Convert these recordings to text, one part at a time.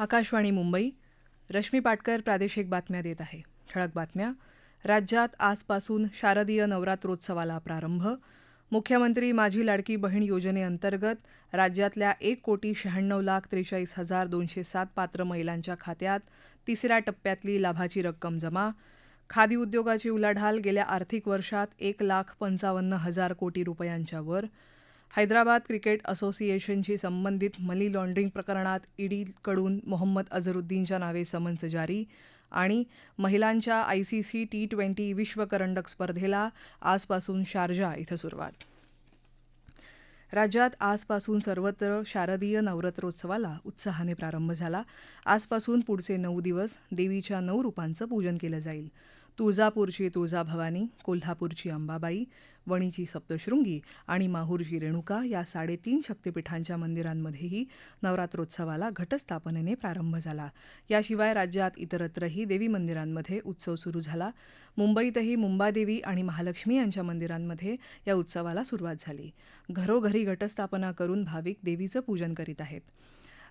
आकाशवाणी मुंबई रश्मी पाटकर प्रादेशिक बातम्या देत आहे. ठळक बातम्या. राज्यात आजपासून शारदीय नवरात्रोत्सवाला प्रारंभ. मुख्यमंत्री माझी लाडकी बहीण योजनेअंतर्गत राज्यातल्या एक कोटी शहाण्णव लाख त्रेचाळीस हजार दोनशे सात पात्र महिलांच्या खात्यात तिसऱ्या टप्प्यातली लाभाची रक्कम जमा. खादी उद्योगाची उलाढाल गेल्या आर्थिक वर्षात एक लाख पंचावन्न हजार कोटी रुपयांच्या वर. हैदराबाद क्रिकेट असोसिएशनशी संबंधित मनी लॉन्ड्रिंग प्रकरणात ईडीकडून मोहम्मद अझरुद्दीनच्या नावे समन्स जारी आणि महिलांच्या आयसीसी टी ट्वेंटी विश्वकरंडक स्पर्धेला आजपासून शारजा इथं सुरुवात. राज्यात आजपासून सर्वत्र शारदीय नवरात्रोत्सवाला उत्साहाने प्रारंभ झाला. आजपासून पुढचे नऊ दिवस देवीच्या नऊ रूपांचं पूजन केलं जाईल. तुळजापूरची तुळजाभवानी कोल्हापूरची अंबाबाई वणीची सप्तशृंगी आणि माहूरची रेणुका या साडेतीन शक्तिपीठांच्या मंदिरांमध्येही नवरात्रोत्सवाला घटस्थापनेने प्रारंभ झाला. याशिवाय राज्यात इतरत्रही देवी मंदिरांमध्ये उत्सव सुरू झाला. मुंबईतही मुंबादेवी आणि महालक्ष्मी यांच्या मंदिरांमध्ये या उत्सवाला सुरुवात झाली. घरोघरी घटस्थापना करून भाविक देवीचं पूजन करीत आहेत.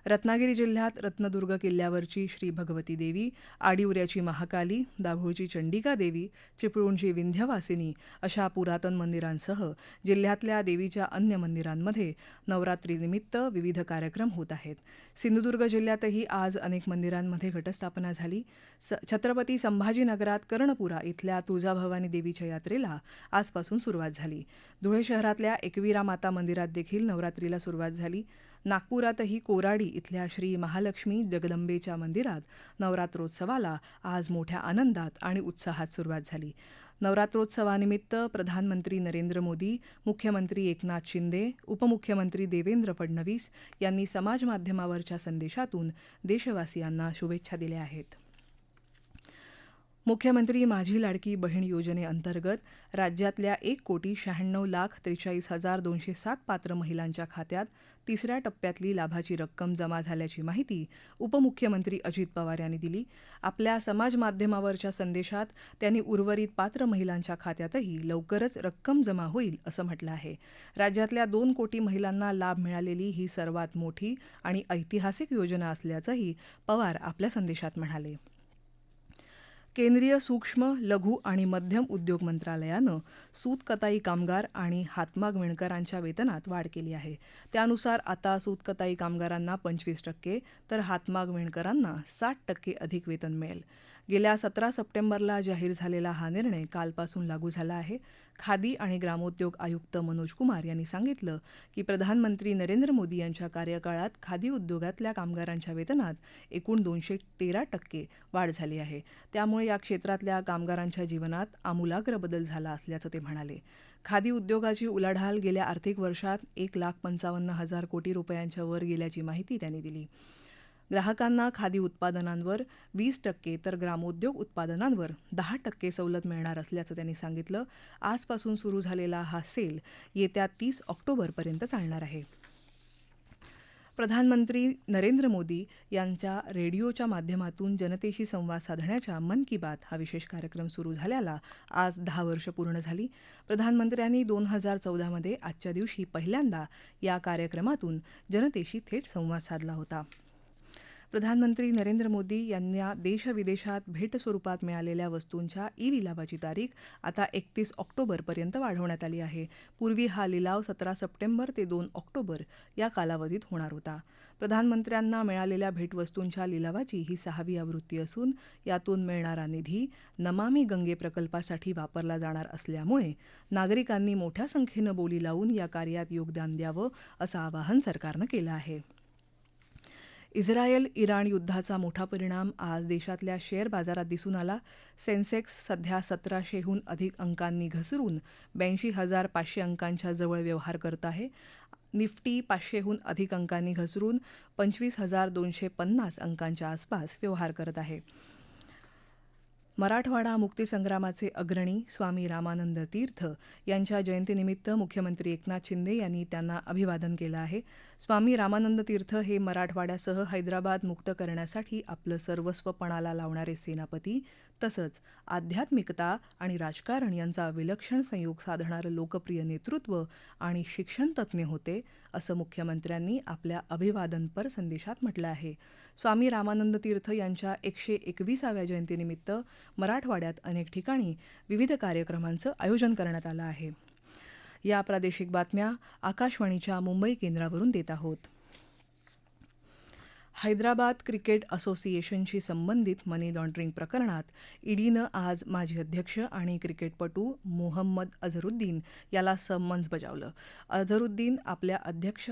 रत्नागिरी जिल्ह्यात रत्नदुर्ग किल्ल्यावरची श्री भगवती देवी आडिवऱ्याची महाकाली दाभोळची चंडिका देवी चिपळूणची विंध्यवासिनी अशा पुरातन मंदिरांसह जिल्ह्यातल्या देवीच्या अन्य मंदिरांमध्ये नवरात्रीनिमित्त विविध कार्यक्रम होत आहेत. सिंधुदुर्ग जिल्ह्यातही आज अनेक मंदिरांमध्ये घटस्थापना झाली. स छत्रपती संभाजीनगरात कर्णपुरा इथल्या तुळजाभवानी देवीच्या यात्रेला आजपासून सुरुवात झाली. धुळे शहरातल्या एकवीरा माता मंदिरात देखील नवरात्रीला सुरुवात झाली. नागपुरातही कोराडी इथल्या श्री महालक्ष्मी जगदंबेच्या मंदिरात नवरात्रोत्सवाला आज मोठ्या आनंदात आणि उत्साहात सुरुवात झाली. नवरात्रोत्सवानिमित्त प्रधानमंत्री नरेंद्र मोदी मुख्यमंत्री एकनाथ शिंदे उपमुख्यमंत्री देवेंद्र फडणवीस यांनी समाजमाध्यमावरच्या संदेशातून देशवासियांना शुभेच्छा दिल्या आहेत. मुख्यमंत्री माझी लाडकी बहीण योजनेअंतर्गत राज्यातल्या एक कोटी शहाण्णव लाख त्रेचाळीस हजार दोनशे सात पात्र महिलांच्या खात्यात तिसऱ्या टप्प्यातली लाभाची रक्कम जमा झाल्याची माहिती उपमुख्यमंत्री अजित पवार यांनी दिली. आपल्या समाजमाध्यमावरच्या संदेशात त्यांनी उर्वरित पात्र महिलांच्या खात्यातही लवकरच रक्कम जमा होईल असं म्हटलं आहे. राज्यातल्या दोन कोटी महिलांना लाभ मिळालेली ही सर्वात मोठी आणि ऐतिहासिक योजना असल्याचंही पवार आपल्या संदेशात म्हणाले. केंद्रीय सूक्ष्म लघु आणि मध्यम उद्योग मंत्रालयानं सूतकताई कामगार आणि हातमाग विणकरांच्या वेतनात वाढ केली आहे. त्यानुसार आता सूतकताई कामगारांना पंचवीस टक्के तर हातमाग विणकरांना साठ टक्के अधिक वेतन मिळेल. गेल्या सतरा सप्टेंबरला जाहीर झालेला हा निर्णय कालपासून लागू झाला आहे. खादी आणि ग्रामोद्योग आयुक्त मनोज कुमार यांनी सांगितलं की प्रधानमंत्री नरेंद्र मोदी यांच्या कार्यकाळात खादी उद्योगातल्या कामगारांच्या वेतनात एकूण दोनशे तेरा टक्के वाढ झाली आहे. त्यामुळे या क्षेत्रातल्या कामगारांच्या जीवनात आमूलाग्र बदल झाला असल्याचं ते म्हणाले. खादी उद्योगाची उलाढाल गेल्या आर्थिक वर्षात एक लाख पंचावन्न हजार कोटी रुपयांच्या वर गेल्याची माहिती त्यांनी दिली. ग्राहकांना खादी उत्पादनांवर वीस टक्के तर ग्रामोद्योग उत्पादनांवर दहा टक्के सवलत मिळणार असल्याचं त्यांनी सांगितलं. आजपासून सुरू झालेला हा सेल येत्या तीस ऑक्टोबरपर्यंत चालणार आहे. प्रधानमंत्री नरेंद्र मोदी यांच्या रेडिओच्या माध्यमातून जनतेशी संवाद साधण्याच्या मन की बात हा विशेष कार्यक्रम सुरू झाल्याला आज दहा वर्ष पूर्ण झाली. प्रधानमंत्र्यांनी दोन हजार चौदामध्ये आजच्या दिवशी पहिल्यांदा या कार्यक्रमातून जनतेशी थेट संवाद साधला होता. प्रधानमंत्री नरेंद्र मोदी यांना देशविदेशात भेट स्वरुपात मिळालेल्या वस्तूंच्या ई लिलावाची तारीख आता एकतीस ऑक्टोबरपर्यंत वाढवण्यात आली आहे. पूर्वी हा लिलाव सतरा सप्टेंबर ते दोन ऑक्टोबर या कालावधीत होणार होता. प्रधानमंत्र्यांना मिळालेल्या भेटवस्तूंच्या लिलावाची ही सहावी आवृत्ती असून यातून मिळणारा निधी नमामी गंगे प्रकल्पासाठी वापरला जाणार असल्यामुळे नागरिकांनी मोठ्या संख्येनं बोली लावून या कार्यात योगदान द्यावं असं आवाहन सरकारनं केलं आहे. इस्रायल इराण युद्धाचा मोठा परिणाम आज देशातल्या शेअर बाजारात दिसून आला. सेन्सेक्स सध्या सतराशेहून अधिक अंकांनी घसरून ब्याऐंशी हजार पाचशे अंकांच्या जवळ व्यवहार करत आहे. निफ्टी पाचशेहून अधिक अंकांनी घसरून पंचवीस हजार दोनशे पन्नास अंकांच्या आसपास व्यवहार करत आहे. मराठवाडा मुक्तीसंग्रामाचे अग्रणी स्वामी रामानंद तीर्थ यांच्या जयंतीनिमित्त मुख्यमंत्री एकनाथ शिंदे यांनी त्यांना अभिवादन केलं आहे. स्वामी रामानंद तीर्थ हे मराठवाड्यासह हैदराबाद मुक्त करण्यासाठी आपलं सर्वस्व पणाला लावणारे सेनापती तसंच आध्यात्मिकता आणि राजकारण यांचा विलक्षण संयोग साधणारं लोकप्रिय नेतृत्व आणि शिक्षणतज्ज्ञ होते असं मुख्यमंत्र्यांनी आपल्या अभिवादनपर संदेशात म्हटलं आहे. स्वामी रामानंद तीर्थ यांच्या एकशे एकविसाव्या जयंतीनिमित्त मराठवाड्यात अनेक ठिकाणी विविध कार्यक्रमांचं आयोजन करण्यात आलं आहे. या प्रादेशिक बातम्या आकाशवाणीच्या मुंबई केंद्रावरून देत आहोत. हैदराबाद क्रिकेट असोसिएशनशी संबंधित मनी लॉन्ड्रिंग प्रकरणात ईडीनं आज माजी अध्यक्ष आणि क्रिकेटपटू मोहम्मद अझरुद्दीन याला समन्स बजावलं. अझरुद्दीन आपल्या अध्यक्ष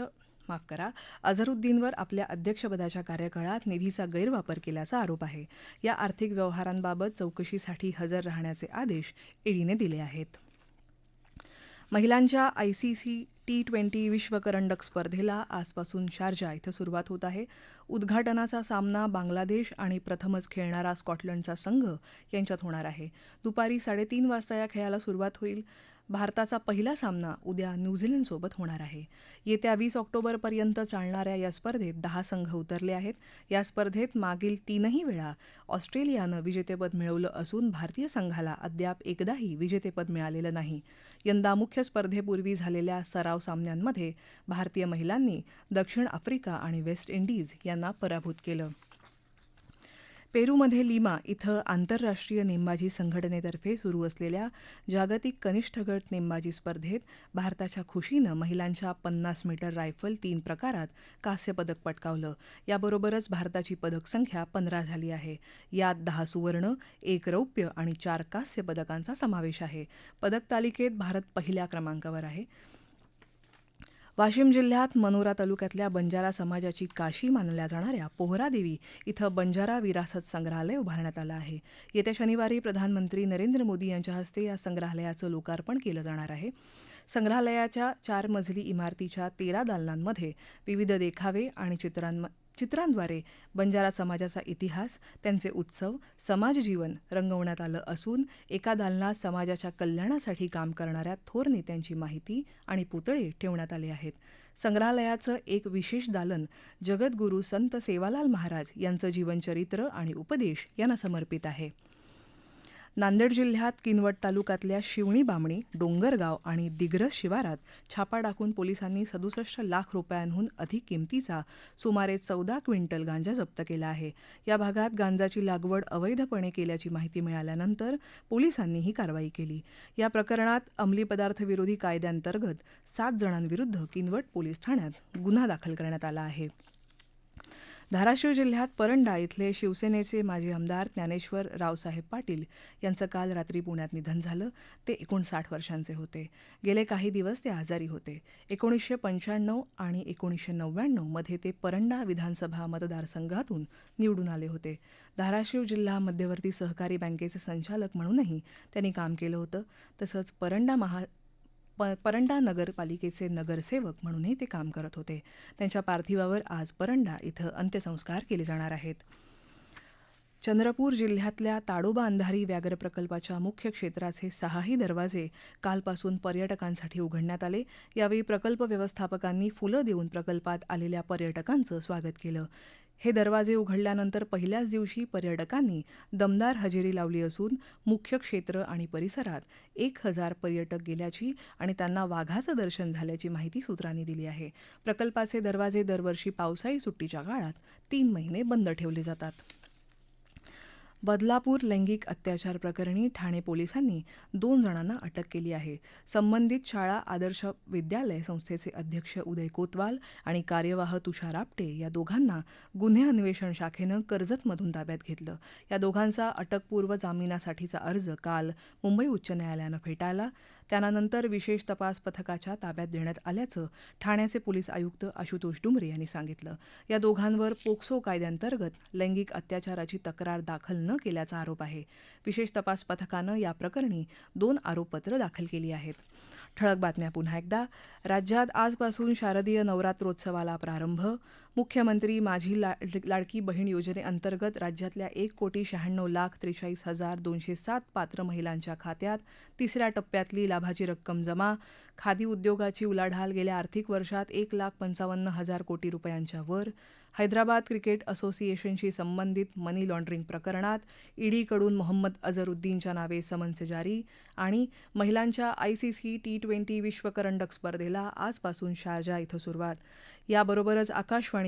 माफ करा अझरुद्दीनवर आपल्या अध्यक्षपदाच्या कार्यकाळात निधीचा गैरवापर केल्याचा आरोप आहे. या आर्थिक व्यवहारांबाबत चौकशीसाठी हजर राहण्याचे आदेश ईडीने दिले आहेत. महिलांच्या आयसीसी टी ट्वेंटी विश्वकरंडक स्पर्धेला आजपासून शारजा इथं सुरुवात होत आहे. उद्घाटनाचा सामना बांगलादेश आणि प्रथमच खेळणारा स्कॉटलंडचा संघ यांच्यात होणार आहे. दुपारी साडेतीन वाजता या खेळाला सुरुवात होईल. भारताचा पहिला सामना उद्या न्यूझीलंडसोबत होणार आहे. येत्या वीस ऑक्टोबरपर्यंत चालणाऱ्या या स्पर्धेत दहा संघ उतरले आहेत. या स्पर्धेत मागील तीनही वेळा ऑस्ट्रेलियानं विजेतेपद मिळवलं असून भारतीय संघाला अद्याप एकदाही विजेतेपद मिळालेलं नाही. यंदा मुख्य स्पर्धेपूर्वी झालेल्या सराव सामन्यांमध्ये भारतीय महिलांनी दक्षिण आफ्रिका आणि वेस्ट इंडिज यांना पराभूत केलं. पेरूमध्ये लिमा इथं आंतरराष्ट्रीय नेमबाजी संघटनेतर्फे सुरू असलेल्या जागतिक कनिष्ठ गट नेमबाजी स्पर्धेत भारताच्या खुशीनं महिलांच्या पन्नास मीटर रायफल तीन प्रकारात कांस्यपदक पटकावलं. याबरोबरच भारताची पदक संख्या पंधरा झाली आहे. यात दहा सुवर्ण एक रौप्य आणि चार कांस्य पदकांचा समावेश आहे. पदक तालिकेत भारत पहिल्या क्रमांकावर आहे. वाशिम जिल्ह्यात मनोरा तालुक्यातल्या बंजारा समाजाची काशी मानल्या जाणाऱ्या पोहरादेवी इथं बंजारा विरासत संग्रहालय उभारण्यात आलं आहे. येत्या शनिवारी प्रधानमंत्री नरेंद्र मोदी यांच्या हस्ते या संग्रहालयाचं लोकार्पण केलं जाणार आहे. संग्रहालयाच्या चार मजली इमारतीच्या तेरा दालनांमध्ये विविध देखावे आणि चित्रांम चित्रांद्वारे बंजारा समाजाचा इतिहास त्यांचे उत्सव समाजजीवन रंगवण्यात आलं असून एका दालनात समाजाच्या कल्याणासाठी काम करणाऱ्या थोर नेत्यांची माहिती आणि पुतळे ठेवण्यात आले आहेत. संग्रहालयाचं एक विशेष दालन जगद्गुरू संत सेवालाल महाराज यांचं जीवनचरित्र आणि उपदेश यांना समर्पित आहे. नांदेड जिल्ह्यात किनवट तालुक्यातल्या शिवणी बामणी डोंगरगाव आणि दिग्रस शिवारात छापा टाकून पोलिसांनी सदुसष्ट लाख रुपयांहून अधिक किमतीचा सुमारे चौदा क्विंटल गांजा जप्त केला आहे. या भागात गांजाची लागवड अवैधपणे केल्याची माहिती मिळाल्यानंतर पोलिसांनी ही कारवाई केली. या प्रकरणात अंमली पदार्थ विरोधी कायद्यांतर्गत सात जणांविरुद्ध किनवट पोलीस ठाण्यात गुन्हा दाखल करण्यात आला आहे. धाराशिव जिल्ह्यात परंडा इथले शिवसेनेचे माजी आमदार ज्ञानेश्वर रावसाहेब पाटील यांचं काल रात्री पुण्यात निधन झालं. ते एकोणसाठ वर्षांचे होते. गेले काही दिवस ते आजारी होते. एकोणीसशे पंच्याण्णव आणि एकोणीसशे नव्याण्णवमध्ये ते परंडा विधानसभा मतदारसंघातून निवडून आले होते. धाराशिव जिल्हा मध्यवर्ती सहकारी बँकेचे संचालक म्हणूनही त्यांनी काम केलं होतं. तसंच परंडा महा प परंडा नगरपालिकेचे नगरसेवक म्हणूनही ते काम करत होते. त्यांच्या पार्थिवावर आज परंडा इथं अंत्यसंस्कार केले जाणार आहेत. चंद्रपूर जिल्ह्यातल्या ताडोबा अंधारी व्याघ्र प्रकल्पाच्या मुख्य क्षेत्राचे सहाही दरवाजे कालपासून पर्यटकांसाठी उघडण्यात आले. यावेळी प्रकल्प व्यवस्थापकांनी फुलं देऊन प्रकल्पात आलेल्या पर्यटकांचं स्वागत केलं. हे दरवाजे उघडल्यानंतर पहिल्याच दिवशी पर्यटकांनी दमदार हजेरी लावली असून मुख्य क्षेत्र आणि परिसरात एक हजार पर्यटक गेल्याची आणि त्यांना वाघाचं दर्शन झाल्याची माहिती सूत्रांनी दिली आहे. प्रकल्पाचे दरवाजे दरवर्षी पावसाळी सुट्टीच्या काळात तीन महिने बंद ठेवले जातात. बदलापूर लैंगिक अत्याचार प्रकरणी ठाणे पोलिसांनी दोन जणांना अटक केली आहे. संबंधित शाळा आदर्श विद्यालय संस्थेचे अध्यक्ष उदय कोतवाल आणि कार्यवाह तुषार आपटे या दोघांना गुन्हे अन्वेषण शाखेनं कर्जतमधून ताब्यात घेतलं. या दोघांचा अटकपूर्व जामिनासाठीचा अर्ज काल मुंबई उच्च न्यायालयानं फेटाळला. त्यानंतर विशेष तपास पथकाच्या ताब्यात देण्यात आल्याचं ठाण्याचे पोलीस आयुक्त आशुतोष डुमरे यांनी सांगितलं. या दोघांवर पोक्सो कायद्यांतर्गत लैंगिक अत्याचाराची तक्रार दाखल न केल्याचा आरोप आहे. विशेष तपास पथकानं या प्रकरणी दोन आरोपपत्र दाखल केली आहेत. ठळक बातम्या पुन्हा एकदा. राज्यात आजपासून शारदीय नवरात्रोत्सवाला प्रारंभ. मुख्यमंत्री माझी ला लाडकी बहीण योजनेअंतर्गत राज्यातल्या एक कोटी शहाण्णव लाख त्रेचाळीस हजार दोनशे सात पात्र महिलांच्या खात्यात तिसऱ्या टप्प्यातली लाभाची रक्कम जमा. खादी उद्योगाची उलाढाल गेल्या आर्थिक वर्षात एक लाख पंचावन्न हजार कोटी रुपयांच्या वर. हैदराबाद क्रिकेट असोसिएशनशी संबंधित मनी लॉन्ड्रिंग प्रकरणात ईडीकडून मोहम्मद अझरुद्दीनच्या नावे समन्स जारी आणि महिलांच्या आयसीसी टी ट्वेंटी विश्वकरंडक स्पर्धेला आजपासून शारजा इथं सुरुवात. याबरोबरच आकाशवाणी